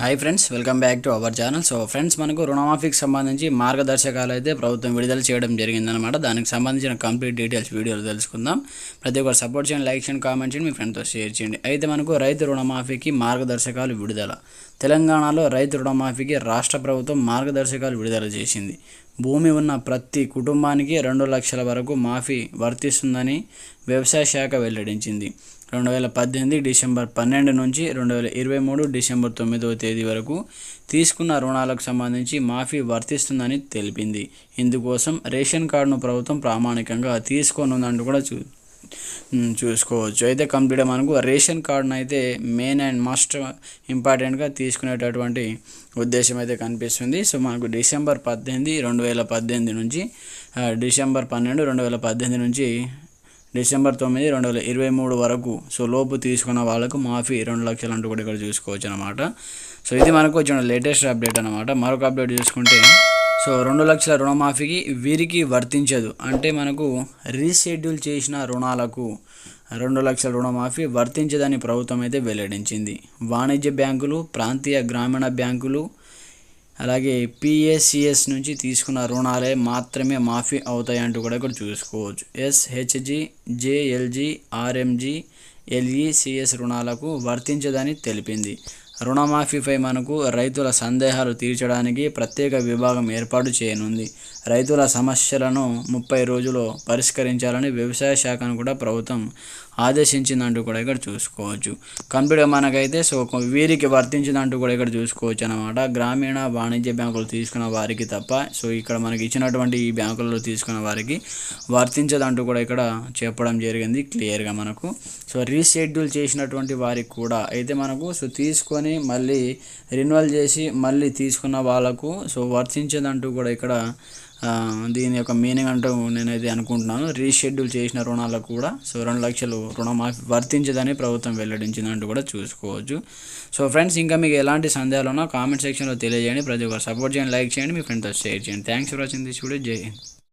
Hi friends welcome back to our channel so friends మనకు రుణమాఫీకి సంబంధించి మార్గదర్శకాలు అయితే ప్రభుత్వం విడుదల చేయడం జరిగిందనమాట దానికి సంబంధించిన కంప్లీట్ డీటెయిల్స్ వీడియోలో తెలుసుకుందాం. ప్రతి ఒక్కరు సపోర్ట్ చేయండి లైక్ చేయండి కామెంట్ చేయండి మీ ఫ్రెండ్తో షేర్ చేయండి. అయితే మనకు రైతు రుణమాఫీకి మార్గదర్శకాలు విడుదల. తెలంగాణలో రైతు రుణమాఫీకి రాష్ట్ర ప్రభుత్వం మార్గదర్శకాలు విడుదల చేసింది. భూమి ఉన్న ప్రతి కుటుంబానికి రెండు లక్షల వరకు మాఫీ వర్తిస్తుందని వ్యవసాయ శాఖ వెల్లడించింది. రెండు వేల పద్దెనిమిది డిసెంబర్ పన్నెండు నుంచి రెండు వేల ఇరవై మూడు డిసెంబర్ తొమ్మిదవ తేదీ వరకు తీసుకున్న రుణాలకు సంబంధించి మాఫీ వర్తిస్తుందని తెలిపింది. ఇందుకోసం రేషన్ కార్డును ప్రభుత్వం ప్రామాణికంగా తీసుకోనుందంటూ కూడా చూ చూసుకోవచ్చు. అయితే కంప్లీట్ మనకు రేషన్ కార్డును అయితే మెయిన్ అండ్ మస్ట్ ఇంపార్టెంట్గా తీసుకునేటటువంటి ఉద్దేశం అయితే కనిపిస్తుంది. సో మనకు డిసెంబర్ పద్దెనిమిది రెండు వేల పద్దెనిమిది నుంచి డిసెంబర్ పన్నెండు రెండు వేల పద్దెనిమిది నుంచి డిసెంబర్ తొమ్మిది రెండు వేల ఇరవై మూడు వరకు. సో లోపు తీసుకున్న వాళ్ళకు మాఫీ రెండు లక్షలు అంటూ కూడా ఇక్కడ చూసుకోవచ్చు అనమాట సో ఇది మనకు వచ్చిన లేటెస్ట్ అప్డేట్ అనమాట మరొక అప్డేట్ చూసుకుంటే సో రెండు లక్షల రుణమాఫీకి వీరికి వర్తించదు. అంటే మనకు రీషెడ్యూల్ చేసిన రుణాలకు రెండు లక్షల రుణమాఫీ వర్తించదని ప్రభుత్వం అయితే వెల్లడించింది. వాణిజ్య బ్యాంకులు ప్రాంతీయ గ్రామీణ బ్యాంకులు అలాగే పిఎస్సిఎస్ నుంచి తీసుకున్న రుణాలే మాత్రమే మాఫీ అవుతాయి అంటూ కూడా ఇక్కడ చూసుకోవచ్చు. ఎస్హెచ్జి జేఎల్జి ఆర్ఎంజి ఎల్ఈసిఎస్ రుణాలకు వర్తించదని తెలిపింది. రుణమాఫీపై మనకు రైతుల సందేహాలు తీర్చడానికి ప్రత్యేక విభాగం ఏర్పాటు చేయనుంది. రైతుల సమస్యలను ముప్పై రోజుల్లో పరిష్కరించాలని వ్యవసాయ శాఖను కూడా ప్రభుత్వం ఆదేశించిందంటూ కూడా ఇక్కడ చూసుకోవచ్చు. కంప్యూటర్ మనకైతే సో వీరికి వర్తించిందంటూ కూడా ఇక్కడ చూసుకోవచ్చు అనమాట గ్రామీణ వాణిజ్య బ్యాంకులు తీసుకున్న వారికి తప్ప సో ఇక్కడ మనకి ఇచ్చినటువంటి ఈ బ్యాంకులలో తీసుకున్న వారికి వర్తించదంటూ కూడా ఇక్కడ చెప్పడం జరిగింది క్లియర్గా మనకు. సో రీషెడ్యూల్ చేసినటువంటి వారికి కూడా అయితే మనకు సో తీసుకొని మళ్ళీ రెన్యువల్ చేసి మళ్ళీ తీసుకున్న వాళ్ళకు సో వర్తించదంటూ కూడా ఇక్కడ దీని యొక్క మీనింగ్ అంటూ నేనైతే అనుకుంటున్నాను. రీషెడ్యూల్ చేసిన రుణాలకు కూడా సో రెండు లక్షలు రుణమాఫీ వర్తించదని ప్రభుత్వం వెల్లడించిందంటూ కూడా చూసుకోవచ్చు. సో ఫ్రెండ్స్ ఇంకా మీకు ఎలాంటి సందేహాలు ఉన్నా కామెంట్ సెక్షన్లో తెలియజేయండి. ప్రతి ఒక్కరు సపోర్ట్ చేయండి లైక్ చేయండి మీ ఫ్రెండ్తో షేర్ చేయండి. Thanks for watching this video. Jai Hind.